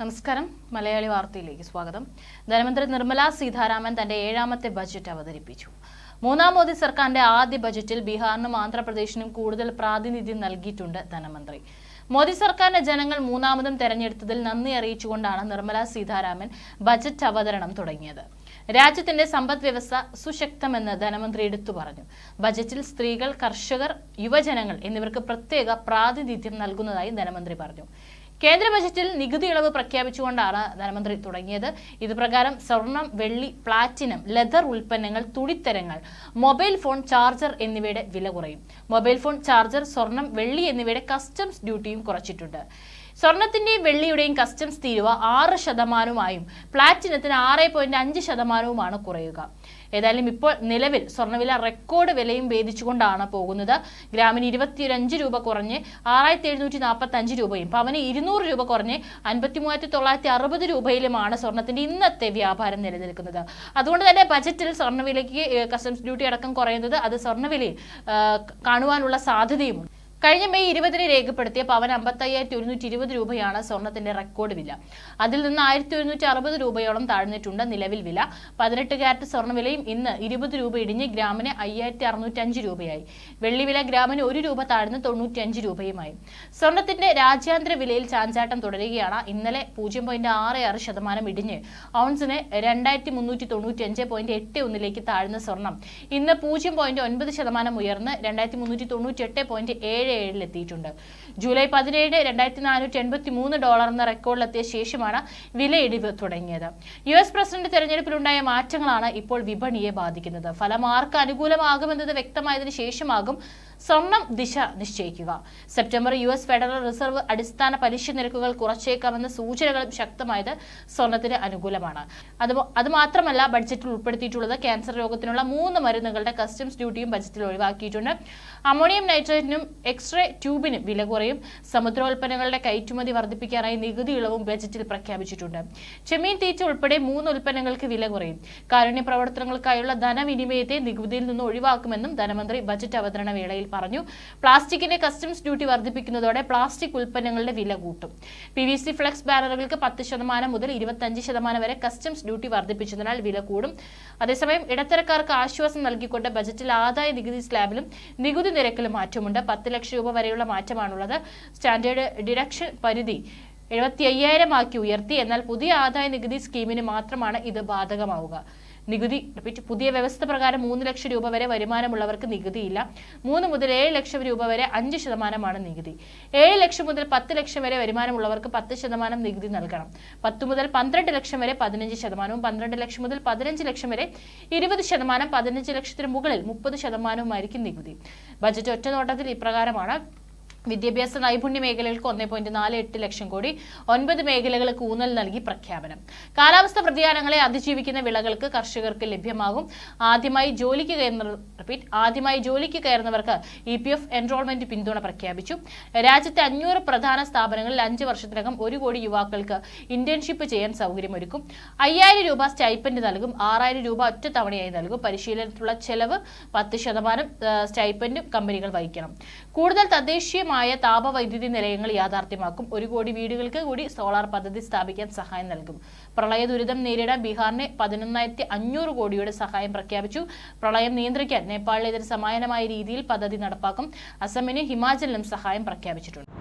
നമസ്കാരം. മലയാളി വാർത്തയിലേക്ക് സ്വാഗതം. ധനമന്ത്രി നിർമ്മല സീതാരാമൻ തന്റെ ഏഴാമത്തെ ബജറ്റ് അവതരിപ്പിച്ചു. മൂന്നാം മോദി സർക്കാരിന്റെ ആദ്യ ബജറ്റിൽ ബീഹാറിനും ആന്ധ്രാപ്രദേശിനും കൂടുതൽ പ്രാതിനിധ്യം നൽകിയിട്ടുണ്ട് ധനമന്ത്രി. മോദി സർക്കാരിന്റെ ജനങ്ങൾ മൂന്നാമതും തെരഞ്ഞെടുത്തതിൽ നന്ദി അറിയിച്ചുകൊണ്ടാണ് നിർമ്മല സീതാരാമൻ ബജറ്റ് അവതരണം തുടങ്ങിയത്. രാജ്യത്തിന്റെ സമ്പദ് വ്യവസ്ഥ സുശക്തമെന്ന് ധനമന്ത്രി എടുത്തു പറഞ്ഞു. ബജറ്റിൽ സ്ത്രീകൾ കർഷകർ യുവജനങ്ങൾ എന്നിവർക്ക് പ്രത്യേക പ്രാതിനിധ്യം നൽകുന്നതായി ധനമന്ത്രി പറഞ്ഞു. കേന്ദ്ര ബജറ്റിൽ നികുതി ഇളവ് പ്രഖ്യാപിച്ചുകൊണ്ടാണ് ധനമന്ത്രി തുടങ്ങിയത്. ഇതുപ്രകാരം സ്വർണം വെള്ളി പ്ലാറ്റിനം ലെതർ ഉൽപ്പന്നങ്ങൾ തുണിത്തരങ്ങൾ മൊബൈൽ ഫോൺ ചാർജർ എന്നിവയുടെ വില കുറയും. മൊബൈൽ ഫോൺ ചാർജർ സ്വർണം വെള്ളി എന്നിവയുടെ കസ്റ്റംസ് ഡ്യൂട്ടിയും കുറച്ചിട്ടുണ്ട്. സ്വർണത്തിന്റെയും വെള്ളിയുടെയും കസ്റ്റംസ് തീരുവ ആറ് ശതമാനമായും പ്ലാറ്റിനത്തിന് ആറ് പോയിന്റ് അഞ്ച് ശതമാനവുമാണ് കുറയുക. ഏതായാലും ഇപ്പോൾ നിലവിൽ സ്വർണവില റെക്കോർഡ് വിലയും ഭേദിച്ചുകൊണ്ടാണ് പോകുന്നത്. ഗ്രാമിന് ഇരുപത്തിയഞ്ച് രൂപ കുറഞ്ഞ് ആറായിരത്തി എഴുന്നൂറ്റി നാൽപ്പത്തി അഞ്ച് രൂപയും പവന് ഇരുന്നൂറ് രൂപ കുറഞ്ഞ് അൻപത്തി മൂവായിരത്തി തൊള്ളായിരത്തി അറുപത് രൂപയിലുമാണ് സ്വർണത്തിന്റെ ഇന്നത്തെ വ്യാപാരം നിലനിൽക്കുന്നത്. അതുകൊണ്ട് തന്നെ ബജറ്റിൽ സ്വർണവിലയ്ക്ക് കസ്റ്റംസ് ഡ്യൂട്ടി അടക്കം കുറയുന്നത് അത് സ്വർണവിലയിൽ കാണുവാനുള്ള സാധ്യതയുമുണ്ട്. കഴിഞ്ഞ മെയ് ഇരുപതിന് രേഖപ്പെടുത്തിയ പവൻ അമ്പത്തയ്യായിരത്തി ഒരുന്നൂറ്റി ഇരുപത് രൂപയാണ് സ്വർണത്തിന്റെ റെക്കോർഡ് വില. അതിൽ നിന്ന് ആയിരത്തി ഒരുന്നൂറ്റി അറുപത് രൂപയോളം താഴ്ന്നിട്ടുണ്ട് നിലവിൽ വില. പതിനെട്ട് ക്യാരറ്റ് സ്വർണവിലയും ഇന്ന് ഇരുപത് രൂപ ഇടിഞ്ഞ് ഗ്രാമിന് അയ്യായിരത്തി അറുന്നൂറ്റഞ്ച് രൂപയായി. വെള്ളി വില ഗ്രാമിന് ഒരു രൂപ താഴ്ന്ന് തൊണ്ണൂറ്റിയഞ്ച് രൂപയുമായി. സ്വർണത്തിന്റെ രാജ്യാന്തര വിലയിൽ ചാഞ്ചാട്ടം തുടരുകയാണ്. ഇന്നലെ പൂജ്യം പോയിന്റ് ആറ് ആറ് ശതമാനം ഇടിഞ്ഞ് ഔൺസിന് രണ്ടായിരത്തി മുന്നൂറ്റി തൊണ്ണൂറ്റി അഞ്ച് പോയിന്റ് എട്ട് ഒന്നിലേക്ക് താഴ്ന്ന സ്വർണം. ഇന്ന് പൂജ്യം പോയിന്റ് ഒൻപത് ശതമാനം ഉയർന്ന് രണ്ടായിരത്തി മുന്നൂറ്റി തൊണ്ണൂറ്റി എട്ട് പോയിന്റ് ഏഴ് ഏഴിലെത്തിയിട്ടുണ്ട് ജൂലൈ പതിനേഴ് രണ്ടായിരത്തി നാനൂറ്റി എൺപത്തി മൂന്ന് ഡോളർ എന്ന റെക്കോർഡിലെത്തിയ ശേഷമാണ് വിലയിടിവ് തുടങ്ങിയത്. യു എസ് പ്രസിഡന്റ് തെരഞ്ഞെടുപ്പിലുണ്ടായ മാറ്റങ്ങളാണ് ഇപ്പോൾ വിപണിയെ ബാധിക്കുന്നത്. ഫലം ആർക്ക് അനുകൂലമാകുമെന്നത് വ്യക്തമായതിനു ശേഷമാകും സ്വർണം ദിശ നിശ്ചയിക്കുക. September U S Federal Reserve അടിസ്ഥാന പലിശ നിരക്കുകൾ കുറച്ചേക്കാമെന്ന സൂചനകളും ശക്തമായത് സ്വർണത്തിന് അനുകൂലമാണ്. അത് അതുമാത്രമല്ല ബഡ്ജറ്റിൽ ഉൾപ്പെടുത്തിയിട്ടുള്ളത് ക്യാൻസർ രോഗത്തിനുള്ള മൂന്ന് മരുന്നുകളുടെ കസ്റ്റംസ് ഡ്യൂട്ടിയും ബജറ്റിൽ ഒഴിവാക്കിയിട്ടുണ്ട്. അമോണിയം നൈട്രേറ്റിനും എക്സ്റേ ട്യൂബിനും വില കുറയും. സമുദ്രോൽപ്പന്നങ്ങളുടെ കയറ്റുമതി വർദ്ധിപ്പിക്കാനായി നികുതി ഇളവും ബജറ്റിൽ പ്രഖ്യാപിച്ചിട്ടുണ്ട്. ചെമ്മീൻ തീറ്റ ഉൾപ്പെടെ മൂന്ന് ഉൽപ്പന്നങ്ങൾക്ക് വില കുറയും. കാരുണ്യ പ്രവർത്തനങ്ങൾക്കായുള്ള ധനവിനിമയത്തെ നികുതിയിൽ നിന്ന് ഒഴിവാക്കുമെന്നും ധനമന്ത്രി ബജറ്റ് അവതരണ വേളയിൽ പറഞ്ഞു. പ്ലാസ്റ്റിക്കിന്റെ കസ്റ്റംസ് ഡ്യൂട്ടി വർദ്ധിപ്പിക്കുന്നതോടെ പ്ലാസ്റ്റിക് ഉൽപ്പന്നങ്ങളുടെ വില കൂട്ടും. പി വി സി ഫ്ലക്സ് ബാനറുകൾക്ക് പത്ത് ശതമാനം മുതൽ ഇരുപത്തഞ്ച് ശതമാനം വരെ കസ്റ്റംസ് ഡ്യൂട്ടി വർദ്ധിപ്പിച്ചതിനാൽ വില കൂടും. അതേസമയം ഇടത്തരക്കാർക്ക് ആശ്വാസം നൽകിക്കൊണ്ട് ബജറ്റിൽ ആദായ നികുതി സ്ലാബിലും നികുതി നിരക്കിലും മാറ്റമുണ്ട്. പത്ത് ലക്ഷം രൂപ വരെയുള്ള മാറ്റമാണുള്ളത്. സ്റ്റാൻഡേർഡ് ഡിഡക്ഷൻ പരിധി എഴുപത്തി അയ്യായിരം ആക്കി ഉയർത്തി. എന്നാൽ പുതിയ ആദായ നികുതി സ്കീമിന് മാത്രമാണ് ഇത് ബാധകമാവുക. നികുതി. റിപ്പീറ്റ് പുതിയ വ്യവസ്ഥ പ്രകാരം മൂന്ന് ലക്ഷം രൂപ വരെ വരുമാനമുള്ളവർക്ക് നികുതിയില്ല. മൂന്ന് മുതൽ ഏഴ് ലക്ഷം രൂപ വരെ അഞ്ച് ശതമാനമാണ് നികുതി. ഏഴ് ലക്ഷം മുതൽ പത്ത് ലക്ഷം വരെ വരുമാനമുള്ളവർക്ക് പത്ത് ശതമാനം നികുതി നൽകണം. പത്ത് മുതൽ പന്ത്രണ്ട് ലക്ഷം വരെ പതിനഞ്ച് ശതമാനവും പന്ത്രണ്ട് ലക്ഷം മുതൽ പതിനഞ്ച് ലക്ഷം വരെ ഇരുപത് ശതമാനം പതിനഞ്ച് ലക്ഷത്തിന് മുകളിൽ മുപ്പത് ശതമാനവുമായിരിക്കും നികുതി. ബജറ്റ് ഒറ്റനോട്ടത്തിൽ ഇപ്രകാരമാണ്. വിദ്യാഭ്യാസ നൈപുണ്യ മേഖലകൾക്ക് ഒന്നേ പോയിന്റ് നാല് എട്ട് ലക്ഷം കോടി ഒൻപത് മേഖലകൾക്ക് ഊന്നൽ നൽകി പ്രഖ്യാപനം. കാലാവസ്ഥ വ്യതിയാനങ്ങളെ അതിജീവിക്കുന്ന വിളകൾക്ക് കർഷകർക്ക് ലഭ്യമാകും. ആദ്യമായി ജോലിക്ക് കയറുന്ന റിപ്പീറ്റ് ആദ്യമായി ജോലിക്ക് കയറുന്നവർക്ക് ഇ പി എഫ് എൻറോൾമെന്റ് പിന്തുണ പ്രഖ്യാപിച്ചു. രാജ്യത്തെ അഞ്ഞൂറ് പ്രധാന സ്ഥാപനങ്ങളിൽ അഞ്ച് വർഷത്തിനകം ഒരു കോടി യുവാക്കൾക്ക് ഇന്റേൺഷിപ്പ് ചെയ്യാൻ സൗകര്യമൊരുക്കും. അയ്യായിരം രൂപ സ്റ്റൈപ്പൻഡ് നൽകും. ആറായിരം രൂപ ഒറ്റ തവണയായി നൽകും. പരിശീലനത്തിലുള്ള ചെലവ് പത്ത് ശതമാനം സ്റ്റൈപ്പൻഡും കമ്പനികൾ വഹിക്കണം. കൂടുതൽ തദ്ദേശീയമായ താപവൈദ്യുതി നിലയങ്ങൾ യാഥാർത്ഥ്യമാക്കും. ഒരു കോടി വീടുകൾക്ക് കൂടി സോളാർ പദ്ധതി സ്ഥാപിക്കാൻ സഹായം നൽകും. പ്രളയ ദുരിതം നേരിടാൻ ബീഹാറിന് പതിനൊന്നായിരത്തി അഞ്ഞൂറ് കോടിയുടെ സഹായം പ്രഖ്യാപിച്ചു. പ്രളയം നിയന്ത്രിക്കാൻ നേപ്പാളിലെതിരെ സമാനമായ രീതിയിൽ പദ്ധതി നടപ്പാക്കും. അസമിന് ഹിമാചലിനും സഹായം പ്രഖ്യാപിച്ചിട്ടുണ്ട്.